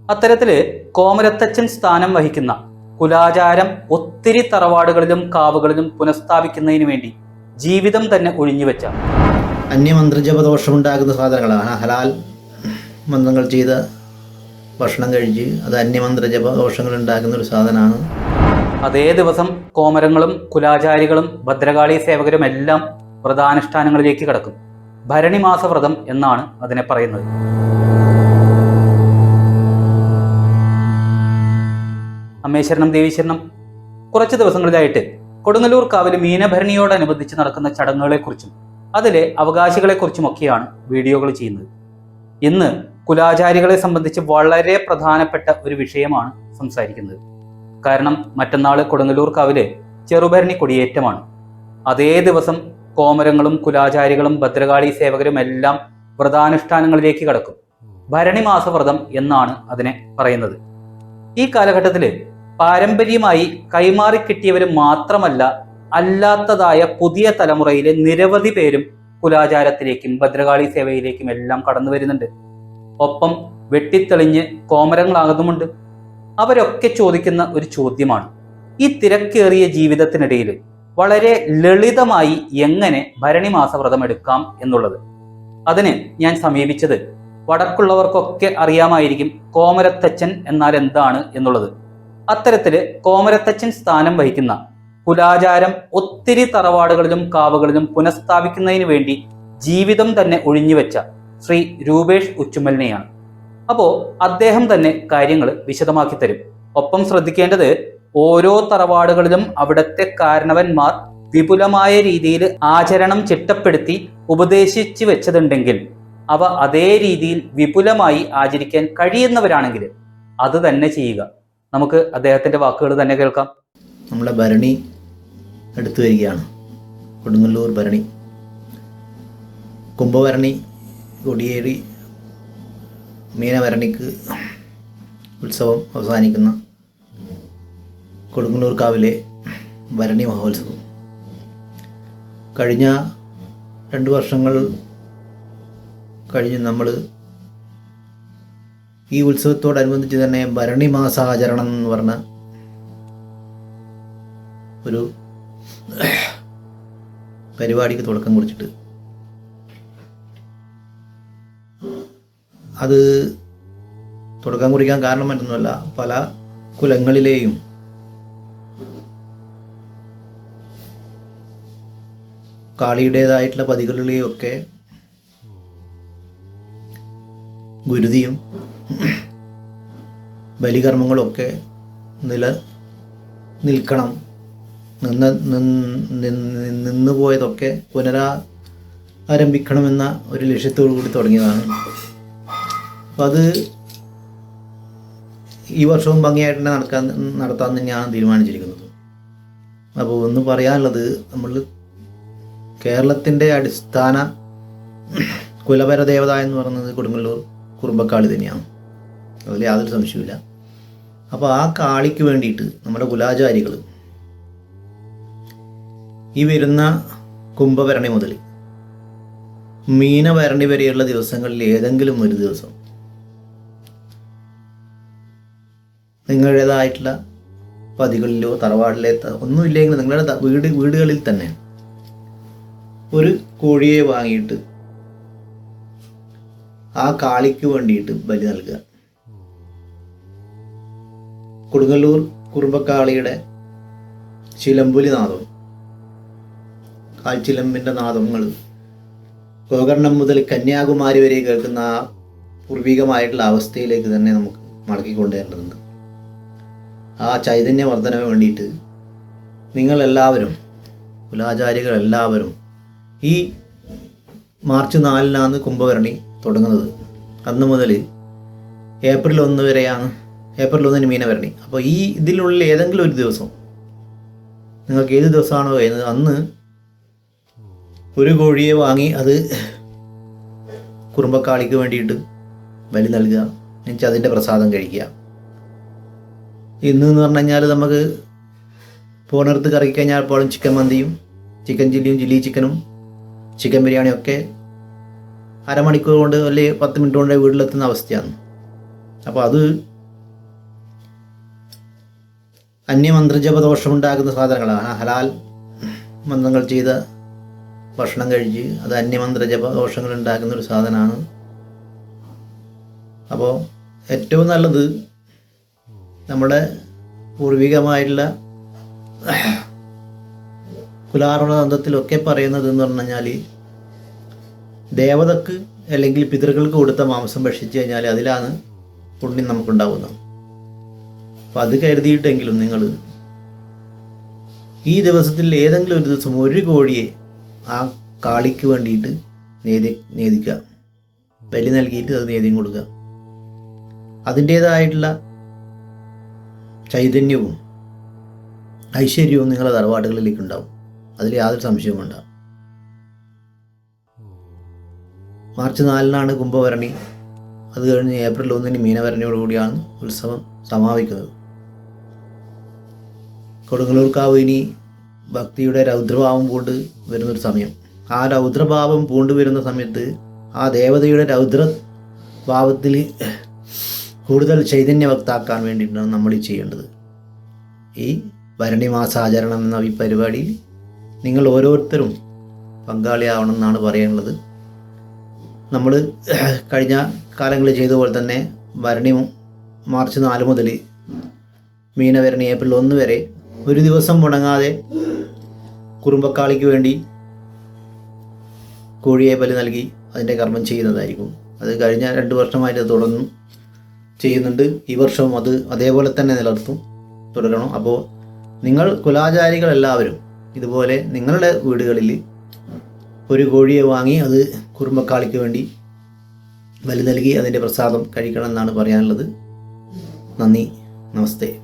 അത്തരത്തിൽ കോമരത്തച്ഛൻ സ്ഥാനം വഹിക്കുന്ന കുലാചാരം ഒത്തിരി തറവാടുകളിലും കാവുകളിലും പുനഃസ്ഥാപിക്കുന്നതിന് വേണ്ടി ജീവിതം തന്നെ ഒഴിഞ്ഞുവെച്ച അന്യമന്ത്രജപദോഷമുണ്ടാകുന്ന സാധനങ്ങളാണ്. ഹലാൽ മന്ത്രങ്ങൾ ചെയ്ത ഭക്ഷണം കഴിച്ച് അത് അന്യമന്ത്രജപദോഷങ്ങൾ ഉണ്ടാകുന്ന ഉണ്ടാക്കുന്ന ഒരു സാധനമാണ്. അതേ ദിവസം കോമരങ്ങളും കുലാചാരികളും ഭദ്രകാളി സേവകരും എല്ലാം വ്രതാനുഷ്ഠാനങ്ങളിലേക്ക് കടക്കും. ഭരണിമാസ വ്രതം എന്നാണ് അതിനെ പറയുന്നത്. അമ്മേശ്വരണം ദേവീശ്വരണം കുറച്ച് ദിവസങ്ങളിലായിട്ട് കൊടുങ്ങല്ലൂർ കാവിൽ മീനഭരണിയോടനുബന്ധിച്ച് നടക്കുന്ന ചടങ്ങുകളെക്കുറിച്ചും അതിലെ അവകാശികളെക്കുറിച്ചുമൊക്കെയാണ് വീഡിയോകൾ ചെയ്യുന്നത്. ഇന്ന് കുലാചാരികളെ സംബന്ധിച്ച് വളരെ പ്രധാനപ്പെട്ട ഒരു വിഷയമാണ് സംസാരിക്കുന്നത്. കാരണം മറ്റന്നാൾ കൊടുങ്ങല്ലൂർ കാവിലെ ചെറുഭരണി കൊടിയേറ്റമാണ്. അതേ ദിവസം കോമരങ്ങളും കുലാചാരികളും ഭദ്രകാളി സേവകരും എല്ലാം വ്രതാനുഷ്ഠാനങ്ങളിലേക്ക് കടക്കും. ഭരണി മാസവ്രതം എന്നാണ് അതിനെ പറയുന്നത്. ഈ കാലഘട്ടത്തിൽ പാരമ്പര്യമായി കൈമാറി കിട്ടിയവരും മാത്രമല്ല അല്ലാത്തതായ പുതിയ തലമുറയിലെ നിരവധി പേരും കുലാചാരത്തിലേക്കും ഭദ്രകാളി സേവയിലേക്കും എല്ലാം കടന്നു വരുന്നുണ്ട്. ഒപ്പം വെട്ടിത്തെളിഞ്ഞ് കോമരങ്ങളാകുന്നുമുണ്ട്. അവരൊക്കെ ചോദിക്കുന്ന ഒരു ചോദ്യമാണ് ഈ തിരക്കേറിയ ജീവിതത്തിനിടയിൽ വളരെ ലളിതമായി എങ്ങനെ ഭരണി വ്രതം എടുക്കാം എന്നുള്ളത്. അതിന് ഞാൻ സമീപിച്ചത് വടക്കുള്ളവർക്കൊക്കെ അറിയാമായിരിക്കും കോമരത്തച്ഛൻ എന്നാൽ എന്താണ് എന്നുള്ളത്. അത്തരത്തിൽ കോമരത്തച്ഛൻ സ്ഥാനം വഹിക്കുന്ന കുലാചാരം ഒത്തിരി തറവാടുകളിലും കാവുകളിലും പുനഃസ്ഥാപിക്കുന്നതിന് വേണ്ടി ജീവിതം തന്നെ ഒഴിഞ്ഞുവെച്ച ശ്രീ രൂപേഷ് ഉച്ചുമലിനെയാണ്. അപ്പോൾ അദ്ദേഹം തന്നെ കാര്യങ്ങൾ വിശദമാക്കി തരും. ഒപ്പം ശ്രദ്ധിക്കേണ്ടത് ഓരോ തറവാടുകളിലും അവിടുത്തെ കാരണവന്മാർ വിപുലമായ രീതിയിൽ ആചരണം ചിട്ടപ്പെടുത്തി ഉപദേശിച്ചു വെച്ചതുണ്ടെങ്കിൽ അവ അതേ രീതിയിൽ വിപുലമായി ആചരിക്കാൻ കഴിയുന്നവരാണെങ്കിൽ അത് തന്നെ ചെയ്യുക. നമുക്ക് അദ്ദേഹത്തിന്റെ വാക്കുകൾ തന്നെ കേൾക്കാം. നമ്മളെ ഭരണി അടുത്തു വരികയാണ്. കൊടുങ്ങല്ലൂർ ഭരണി. കുംഭഭരണി കൊടിയേറി മീനഭരണിക്ക് ഉത്സവം അവസാനിക്കുന്ന കൊടുങ്ങല്ലൂർ കാവിലെ ഭരണി മഹോത്സവം. കഴിഞ്ഞ രണ്ട് വർഷങ്ങൾ കഴിഞ്ഞ് നമ്മൾ ഈ ഉത്സവത്തോടനുബന്ധിച്ച് തന്നെ ഭരണി മാസാചരണം എന്ന് പറഞ്ഞ ഒരു പരിപാടിക്ക് തുടക്കം കുറിച്ചിട്ട്. അത് തുടക്കം കുറിക്കാൻ കാരണം മറ്റൊന്നുമല്ല പല കുലങ്ങളിലെയും കാളിയുടേതായിട്ടുള്ള പതികളിലെയും ഒക്കെ ഗുരുതിയും ബലികർമ്മങ്ങളൊക്കെ നില നിൽക്കണം. നിന്ന് നിന്ന് നിന്നുപോയതൊക്കെ പുനരാ ആരംഭിക്കണമെന്ന ഒരു ലക്ഷ്യത്തോടു കൂടി തുടങ്ങിയതാണ്. അപ്പം അത് ഈ വർഷവും ഭംഗിയായിട്ട് തന്നെ നടക്കാൻ നടത്താൻ തന്നെയാണ് തീരുമാനിച്ചിരിക്കുന്നത്. അപ്പോൾ ഒന്ന് പറയാനുള്ളത് നമ്മൾ കേരളത്തിന്റെ അടിസ്ഥാന കുലപര ദേവത എന്ന് പറയുന്നത് കൊടുങ്ങല്ലൂർ കുറുമ്പക്കാളി തന്നെയാണ്. അതിൽ യാതൊരു സംശയമില്ല അപ്പോൾ ആ കാളിക്ക് വേണ്ടിയിട്ട് നമ്മുടെ കുലാചാരികൾ ഈ വരുന്ന കുംഭഭരണി മുതൽ മീനഭരണി വരെയുള്ള ദിവസങ്ങളിൽ ഏതെങ്കിലും ഒരു ദിവസം നിങ്ങളുടേതായിട്ടുള്ള പതികളിലോ തറവാടിലെ ഒന്നുമില്ലെങ്കിൽ നിങ്ങളുടെ വീട് വീടുകളിൽ തന്നെ ഒരു കോഴിയെ വാങ്ങിയിട്ട് ആ കാളിക്ക് വേണ്ടിയിട്ട് ബലി നൽകുക. കൊടുങ്ങല്ലൂർ കുറുമ്പക്കാളിയുടെ ചിലമ്പുലി നാദം. കാൽച്ചിലമ്പിന്റെ നാദങ്ങൾ ഗോകർണം മുതൽ കന്യാകുമാരി വരെ കേൾക്കുന്ന ആ പൂർവികമായിട്ടുള്ള അവസ്ഥയിലേക്ക് തന്നെ നമുക്ക് മടക്കിക്കൊണ്ടുവരേണ്ടതുണ്ട് ആ ചൈതന്യവർദ്ധനവ് വേണ്ടിയിട്ട് നിങ്ങളെല്ലാവരും കുലാചാരികളെല്ലാവരും ഈ മാർച്ച് നാലിനാണ് കുംഭഭരണി തുടങ്ങുന്നത്. അന്ന് മുതൽ ഏപ്രിൽ ഒന്ന് വരെയാണ്. ഏപ്രിൽ ഒന്നിന് മീനവരണി. അപ്പോൾ ഈ ഇതിലുള്ള ഏതെങ്കിലും ഒരു ദിവസം നിങ്ങൾക്ക് ഏത് ദിവസമാണോ എന്ന് അന്ന് ഒരു കോഴിയെ വാങ്ങി അത് കുറുമ്പക്കാളിക്ക് വേണ്ടിയിട്ട് ബലി നൽകുക എന്നുവെച്ചാൽ അതിന്റെ പ്രസാദം കഴിക്കുക. ഇന്ന് എന്ന് പറഞ്ഞു കഴിഞ്ഞാൽ നമുക്ക് പോണെടുത്ത് കറക്കി കഴിഞ്ഞാൽ എപ്പോഴും ചിക്കൻ മന്തിയും ചിക്കൻ ചില്ലിയും ചില്ലി ചിക്കനും ചിക്കൻ ബിരിയാണിയും ഒക്കെ അരമണിക്കൂർ കൊണ്ട് അല്ലെങ്കിൽ പത്ത് മിനിറ്റ് കൊണ്ട് വീട്ടിലെത്തുന്ന അവസ്ഥയാണ്. അപ്പോൾ അത് അന്യമന്ത്രജപ ദോഷമുണ്ടാക്കുന്ന സാധനങ്ങളാണ് ഹലാൽ മന്ത്രങ്ങൾ ചെയ്ത ഭക്ഷണം കഴിച്ച് അത് അന്യമന്ത്രജപ ദോഷങ്ങൾ ഉണ്ടാക്കുന്ന ഒരു സാധനമാണ്. അപ്പോൾ ഏറ്റവും നല്ലത് നമ്മുടെ പൂർവികമായിട്ടുള്ള കുലാറുണ തന്ത്രത്തിലൊക്കെ പറയുന്നത് എന്ന് പറഞ്ഞു കഴിഞ്ഞാൽ ദേവതക്ക് അല്ലെങ്കിൽ പിതൃകൾക്ക് കൊടുത്ത മാംസം ഭക്ഷിച്ചു കഴിഞ്ഞാൽ അതിലാണ് പുണ്യം നമുക്കുണ്ടാവുന്നത്. അപ്പം അത് കരുതിയിട്ടെങ്കിലും നിങ്ങൾ ഈ ദിവസത്തിൽ ഏതെങ്കിലും ഒരു ദിവസം ഒരു കോഴിയെ ആ കാളിക്ക് വേണ്ടിയിട്ട് നേതി നേദിക്കുക ബലി നൽകിയിട്ട് അത് നേദ്യം കൊടുക്കുക. അതിന്റേതായിട്ടുള്ള ചൈതന്യവും ഐശ്വര്യവും നിങ്ങളുടെ തറവാടുകളിലേക്ക് ഉണ്ടാവും അതിൽ യാതൊരു സംശയവും ഉണ്ടാവും മാർച്ച് നാലിനാണ് കുംഭഭരണി. അത് കഴിഞ്ഞ് ഏപ്രിൽ ഒന്നിന് മീനഭരണിയോടുകൂടിയാണ് ഉത്സവം സമാപിക്കുന്നത്. കൊടുങ്ങല്ലൂർക്കാവ് ഇനി ഭക്തിയുടെ രൗദ്രഭാവം പൂണ്ട് വരുന്നൊരു സമയം. ആ രൗദ്രഭാവം പൂണ്ട് വരുന്ന സമയത്ത് ആ ദേവതയുടെ രൗദ്ര ഭാവത്തിൽ കൂടുതൽ ചൈതന്യവക്താക്കാൻ വേണ്ടിയിട്ടാണ് നമ്മൾ ഈ ചെയ്യേണ്ടത്. ഈ ഭരണി മാസാചരണം എന്ന ഈ പരിപാടിയിൽ നിങ്ങൾ ഓരോരുത്തരും പങ്കാളിയാവണം എന്നാണ് പറയാനുള്ളത്. നമ്മൾ കഴിഞ്ഞ കാലങ്ങളിൽ ചെയ്ത പോലെ തന്നെ ഭരണി മാർച്ച് നാല് മുതൽ മീനഭരണി ഏപ്രിൽ ഒന്ന് വരെ ഒരു ദിവസം മുടങ്ങാതെ കുറുമ്പക്കാളിക്ക് വേണ്ടി കോഴിയെ ബലി നൽകി അതിന്റെ കർമ്മം ചെയ്യുന്നതായിരിക്കും. അത് കഴിഞ്ഞ രണ്ട് വർഷമായിട്ട് തുടർന്നും ചെയ്യുന്നുണ്ട്. ഈ വർഷവും അത് അതേപോലെ തന്നെ നിലനിർത്തും തുടരണം. അപ്പോൾ നിങ്ങൾ കുലാചാരികൾ എല്ലാവരും ഇതുപോലെ നിങ്ങളുടെ വീടുകളിൽ ഒരു കോഴിയെ വാങ്ങി അത് കുറുമ്പക്കാളിക്ക് വേണ്ടി ബലി നൽകി അതിന്റെ പ്രസാദം കഴിക്കണം എന്നാണ് പറയാനുള്ളത്. നന്ദി. നമസ്തേ.